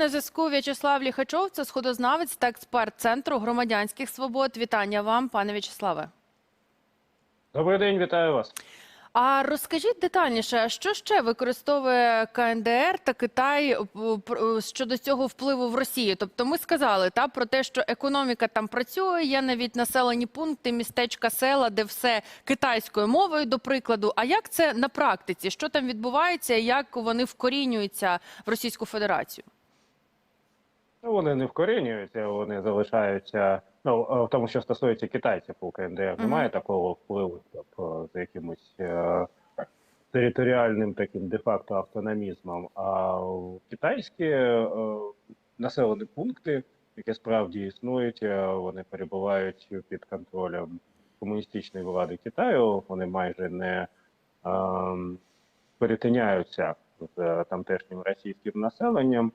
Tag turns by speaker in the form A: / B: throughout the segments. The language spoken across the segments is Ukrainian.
A: на зв'язку В'ячеслав Ліхачов, це сходознавець та експерт Центру громадянських свобод. Вітання вам, пане В'ячеславе.
B: Добрий день, вітаю вас.
A: А розкажіть детальніше, а що ще використовує КНДР та Китай е, щодо цього впливу в Росії? Тобто, ми сказали та про те, що економіка там працює, є навіть населені пункти, містечка, села, де все китайською мовою, до прикладу. А як це на практиці? Що там відбувається? і Як вони вкорінюються в Російську Федерацію?
B: Ну, вони не вкорінюються, вони залишаються. Ну, е, в тому, що стосується китайців у КНДР, немає такого впливу тобто, з якимось е, територіальним таким де-факто автономізмом. А китайські е, населені пункти, які справді існують, е, вони перебувають під контролем комуністичної влади Китаю. Вони майже не е, перетиняються з тамтешнім російським населенням.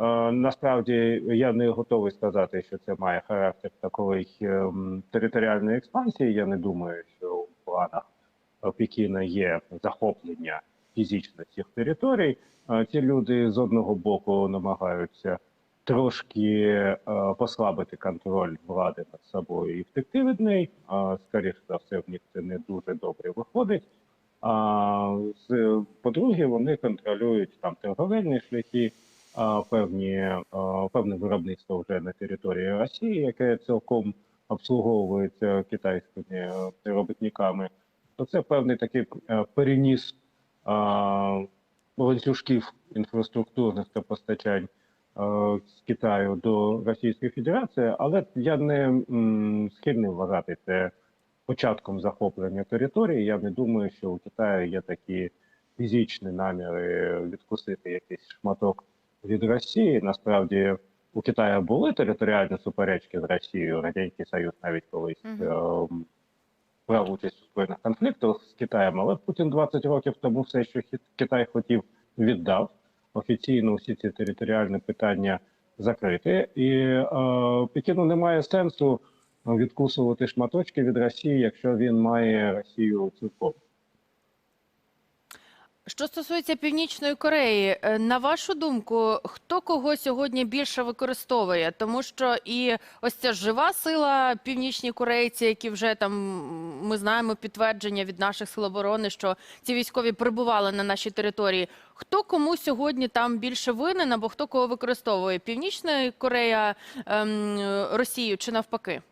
B: Е, Насправді я не готовий сказати, що це має характер такої ем, територіальної експансії. Я не думаю, що у планах Пекіна є захоплення фізично цих територій. Е, Ці люди з одного боку намагаються трошки е, послабити контроль влади над собою і втекти від неї. Скоріше за все, в них це не дуже добре виходить. А по-друге, вони контролюють там торговельні шляхи, певні певне виробництво вже на території Росії, яке цілком обслуговується китайськими е, робітниками. То це певний такий е, переніс ланцюжків інфраструктурних та постачань е, з Китаю до Російської Федерації, але я не схильний вважати це початком захоплення території. Я не думаю, що у Китаю є такі фізичні наміри відкусити якийсь шматок від Росії. Насправді у Китаю були територіальні суперечки з Росією. Радянський Союз навіть колись ем, брав участь у збройних конфліктах з Китаєм, але Путін 20 років тому все, що Китай хотів, віддав. Офіційно всі ці територіальні питання закриті, і е, Пекіну немає сенсу відкусувати шматочки від Росії, якщо він має Росію цілком.
A: Що стосується Північної Кореї, е, на вашу думку, хто кого сьогодні більше використовує? Тому що і ось ця жива сила північні корейці, які вже там ми знаємо підтвердження від наших сил оборони, що ці військові прибували на нашій території. Хто кому сьогодні там більше винен або хто кого використовує? Північна Корея ем, Росію чи навпаки?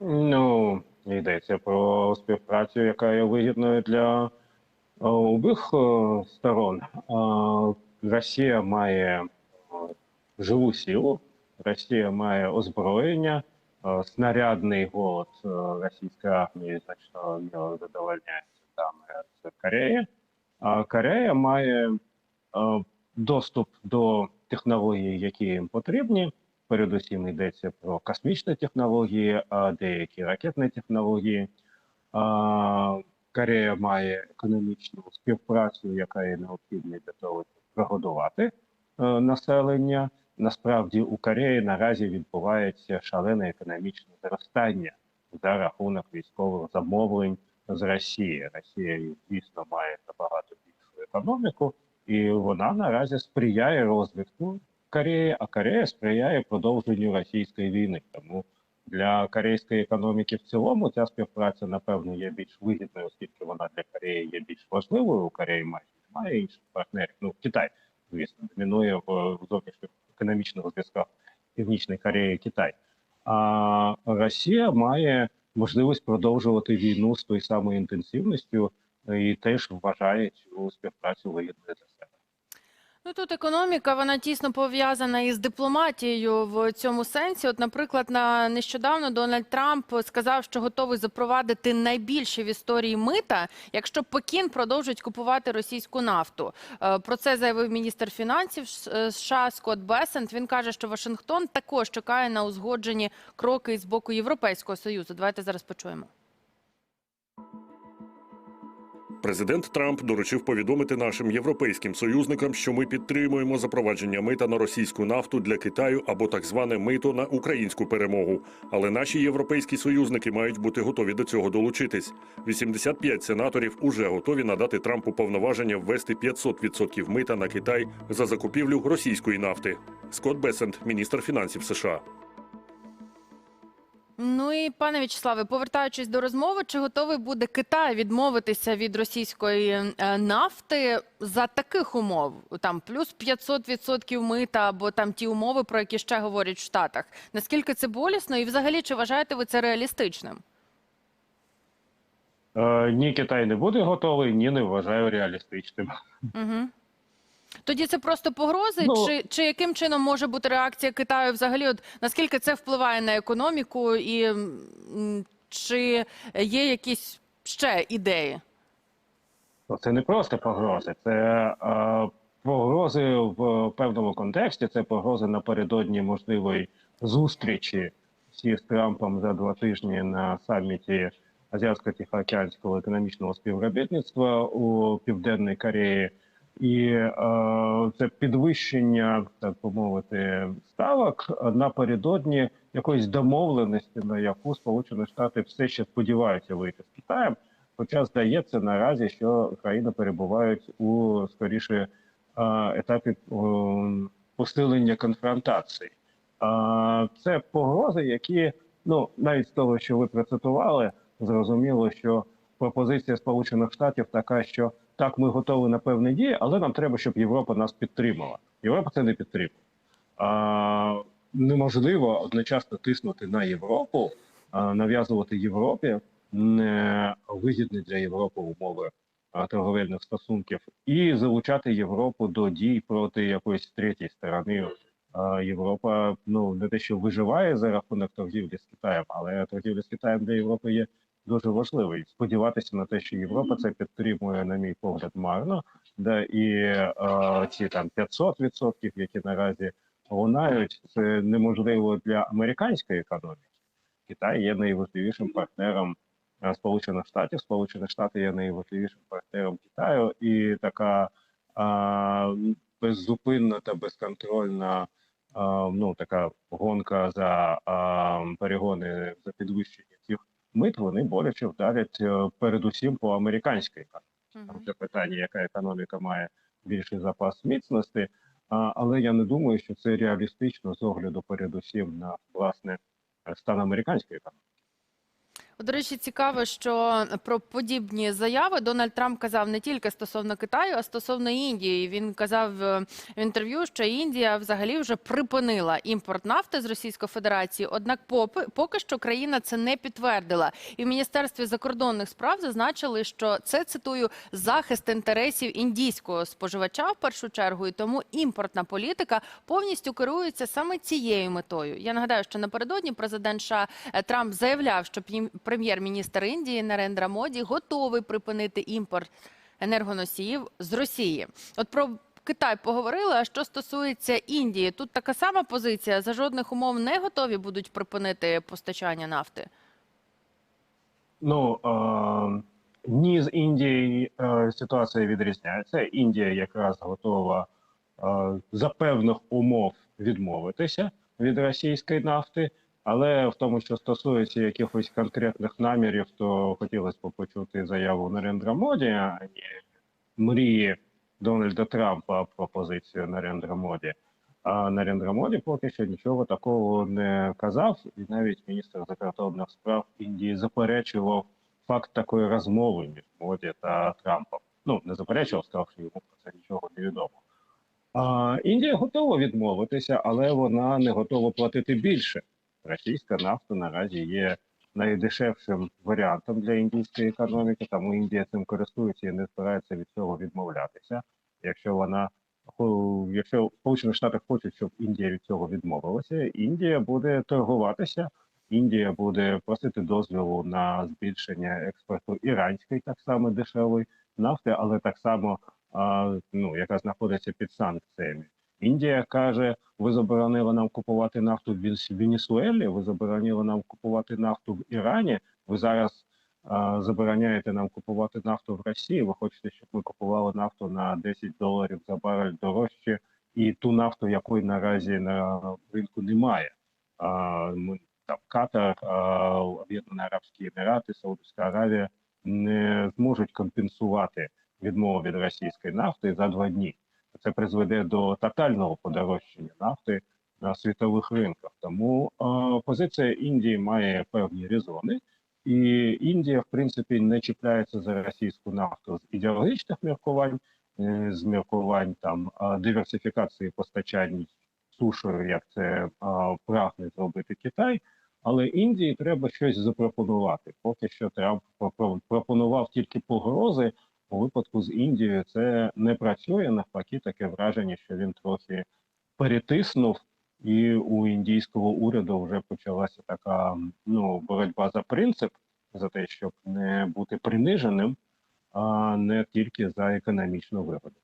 B: Ну, йдеться про співпрацю, яка є вигідною для обох е, сторон. Е, Росія має живу силу, Росія має озброєння, снарядний голод російської армії значно не задовольняється там е, з Кореї. А Корея має доступ до технологій, які їм потрібні. Передусім йдеться про космічні технології, а деякі ракетні технології. Корея має економічну співпрацю, яка є необхідна для того, щоб прогодувати е, населення. Насправді у Кореї наразі відбувається шалене економічне зростання за рахунок військових замовлень з Росії. Росія, звісно, має набагато більшу економіку, і вона наразі сприяє розвитку Кореї, а Корея сприяє продовженню російської війни. Тому для корейської економіки в цілому ця співпраця, напевно, є більш вигідною, оскільки вона для Кореї є більш важливою. У Кореї майже немає інших партнерів. Ну, Китай, звісно, домінує в зовнішніх економічних зв'язках Північної Кореї Китай. А Росія має можливість продовжувати війну з тою самою інтенсивністю і теж вважає цю співпрацю вигідною.
A: Ну тут економіка вона тісно пов'язана із дипломатією в цьому сенсі. От, наприклад, на нещодавно Дональд Трамп сказав, що готовий запровадити найбільші в історії мита, якщо Пекін продовжить купувати російську нафту. Е, Про це заявив міністр фінансів е, США Скотт Бесент. Він каже, що Вашингтон також чекає на узгоджені кроки з боку Європейського союзу. Давайте зараз почуємо.
C: Президент Трамп доручив повідомити нашим європейським союзникам, що ми підтримуємо запровадження мита на російську нафту для Китаю або так зване мито на українську перемогу. Але наші європейські союзники мають бути готові до цього долучитись. 85 сенаторів уже готові надати Трампу повноваження ввести 500% мита на Китай за закупівлю російської нафти. Скотт Бесент, міністр фінансів США.
A: Ну і пане В'ячеславе, повертаючись до розмови, чи готовий буде Китай відмовитися від російської е, нафти за таких умов? Там плюс 500% мита або там ті умови, про які ще говорять в Штатах. Наскільки це болісно, і взагалі чи вважаєте ви це реалістичним?
B: Е, ні, Китай не буде готовий, ні, не вважаю реалістичним.
A: Угу. Тоді це просто погрози,
B: Ну-
A: чи, чи яким чином може бути реакція Китаю взагалі? От наскільки це впливає на економіку, і чи є якісь ще ідеї?
B: Ну, Це не просто погрози, це е, погрози в певному контексті. Це погрози напередодні можливої зустрічі всі з Трампом за два тижні на саміті Азіатсько-Тихоокеанського економічного співробітництва у Південній Кореї. І е, це підвищення, так би мовити, ставок напередодні якоїсь домовленості, на яку Сполучені Штати все ще сподіваються вийти з Китаєм. Хоча здається наразі, що країни перебувають у скоріше е, етапі посилення конфронтації. Це погрози, які ну навіть з того, що ви процитували, зрозуміло, що пропозиція Сполучених Штатів така, що так, ми готові на певні дії, але нам треба, щоб Європа нас підтримала. Європа це не підтримує. А, неможливо одночасно тиснути на Європу, а, нав'язувати Європі не вигідні для Європи умови а, торговельних стосунків і залучати Європу до дій проти якоїсь третьої сторони. А, Європа ну не те, що виживає за рахунок торгівлі з Китаєм, але торгівля з Китаєм для Європи є дуже важливою. Сподіватися на те, що Європа це підтримує, на мій погляд, марно. Да, і е, ці там 500%, які наразі лунають, це неможливо для американської економіки. Китай є найважливішим партнером е, Сполучених Штатів. Сполучені Штати є найважливішим партнером Китаю, і така а, беззупинна та безконтрольна а, ну така гонка за а, перегони за підвищення мит. Вони боляче вдарять е, передусім по американській економіці. Там це питання, яка економіка має більший запас міцності. Але я не думаю, що це реалістично з огляду передусім на власне стан американської економіки.
A: До речі, цікаво, що про подібні заяви Дональд Трамп казав не тільки стосовно Китаю, а стосовно Індії. Він казав е, в інтерв'ю, що Індія взагалі вже припинила імпорт нафти з Російської Федерації. Однак, поки що країна це не підтвердила. І в міністерстві закордонних справ зазначили, що це цитую захист інтересів індійського споживача в першу чергу, і тому імпортна політика повністю керується саме цією метою. Я нагадаю, що напередодні президент США е, Трамп заявляв, що прем'єр-міністр Індії Нарендра Моді готовий припинити імпорт енергоносіїв з Росії. От про Китай поговорили. А що стосується Індії, тут така сама позиція. За жодних умов не готові будуть припинити постачання нафти.
B: Ну е, ні, з Індії е, ситуація відрізняється. Індія якраз готова е, за певних умов відмовитися від російської нафти. Але в тому, що стосується якихось конкретних намірів, то хотілося б почути заяву Нарендра Моді, а не мрії Дональда Трампа про позицію Нарендра Моді. А Нарендра Моді поки що нічого такого не казав, і навіть міністр закордонних справ Індії заперечував факт такої розмови між Моді та Трампом. Ну не заперечував, сказав, що йому про це нічого не відомо. А Індія готова відмовитися, але вона не готова платити більше. Російська нафта наразі є найдешевшим варіантом для індійської економіки, тому Індія цим користується і не збирається від цього відмовлятися. Якщо вона якщо Сполучені Штати хочуть, щоб Індія від цього відмовилася, Індія буде торгуватися. Індія буде просити дозволу на збільшення експорту іранської, так само дешевої нафти, але так само а, ну яка знаходиться під санкціями. Індія каже: ви заборонили нам купувати нафту в Вен- Венесуелі, ви заборонили нам купувати нафту в Ірані. Ви зараз а, забороняєте нам купувати нафту в Росії. Ви хочете, щоб ми купували нафту на 10 доларів за барель дорожче, і ту нафту, якої наразі на ринку немає. А, ми там Катар, Об'єднані Арабські Емірати, Саудовська Аравія не зможуть компенсувати відмову від російської нафти за два дні. Це призведе до тотального подорожчання нафти на світових ринках. Тому е, позиція Індії має певні резони, і Індія, в принципі, не чіпляється за російську нафту з ідеологічних міркувань, е, з міркувань там е, диверсифікації постачань сушею, як це е, прагне зробити Китай. Але Індії треба щось запропонувати. Поки що Трамп пропонував тільки погрози. У випадку з Індією це не працює. Навпаки, таке враження, що він трохи перетиснув, і у індійського уряду вже почалася така ну боротьба за принцип, за те, щоб не бути приниженим, а не тільки за економічну вигоду.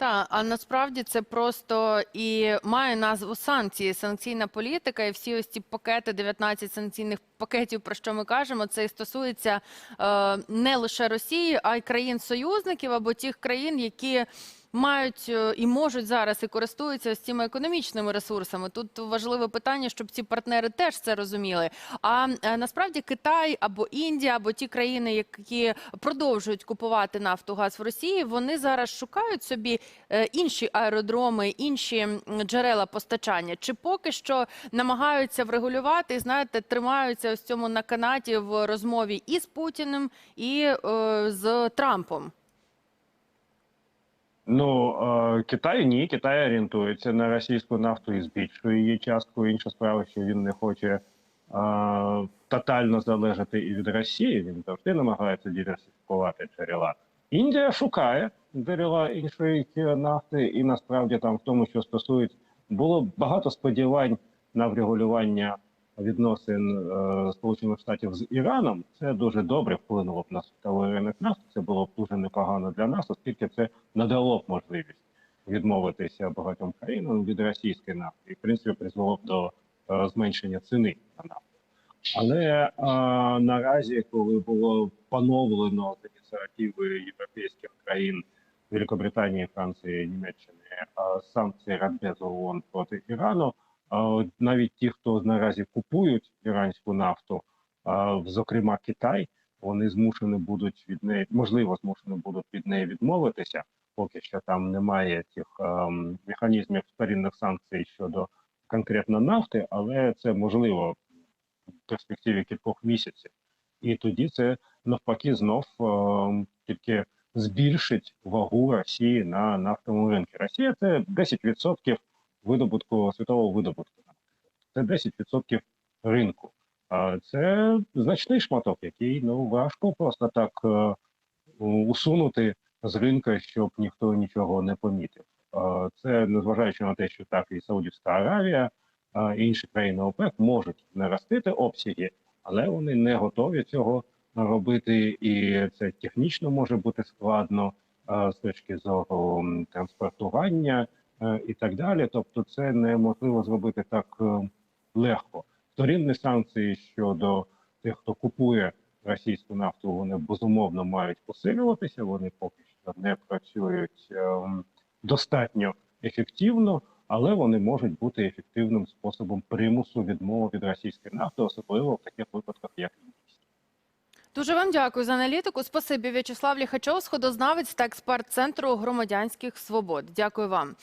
A: Так, а насправді це просто і має назву санкції, санкційна політика, і всі ось ці пакети, 19 санкційних пакетів, про що ми кажемо, це і стосується е, не лише Росії, а й країн-союзників або тих країн, які мають е, і можуть зараз і користуються ось цими економічними ресурсами. Тут важливе питання, щоб ці партнери теж це розуміли. А е, насправді Китай або Індія, або ті країни, які продовжують купувати нафту газ в Росії, вони зараз шукають собі е, інші аеродроми, інші джерела постачання. Чи поки що намагаються врегулювати і знаєте, тримаються ось цьому на канаті в розмові і з Путіним, і е, з Трампом.
B: Ну е, Китай ні, Китай орієнтується на російську нафту і збільшує її частку. Інша справа, що він не хоче е, тотально залежати і від Росії. Він завжди намагається диверсифікувати джерела. Індія шукає джерела іншої нафти, і насправді там в тому, що стосується, було багато сподівань на врегулювання відносин е, Сполучених Штатів з Іраном. Це дуже добре вплинуло б на світовий ринок нафти. Це було б дуже непогано для нас, оскільки це надало б можливість відмовитися багатьом країнам від російської нафти, і в принципі призвело б до е, зменшення ціни на нафту. Але е, наразі, коли було поновлено ініціативи європейських країн Великобританії, Франції, Німеччини санкції Радбезу ООН проти Ірану, навіть ті, хто наразі купують іранську нафту, зокрема Китай, вони змушені будуть від неї, можливо, змушені будуть від неї відмовитися, поки що там немає ем, механізмів вторинних санкцій щодо конкретно нафти, але це можливо в перспективі кількох місяців. І тоді це навпаки знов тільки збільшить вагу Росії на нафтовому ринку. Росія це 10% видобутку світового видобутку. Це 10% ринку. Це значний шматок, який ну важко просто так е, усунути з ринка, щоб ніхто нічого не помітив. Це незважаючи на те, що так і Саудівська Аравія, і інші країни ОПЕК можуть наростити обсяги, але вони не готові цього робити, і це технічно може бути складно з точки зору транспортування і так далі. Тобто, це неможливо зробити так е, легко. Вторинні санкції щодо тих, хто купує російську нафту, вони безумовно мають посилюватися. Вони поки що не працюють ем, достатньо ефективно, але вони можуть бути ефективним способом примусу відмови від російської нафти, особливо в таких випадках, як.
A: Дуже вам дякую за аналітику. Спасибі, В'ячеслав Ліхачов, сходознавець та експерт центру громадянських свобод. Дякую вам.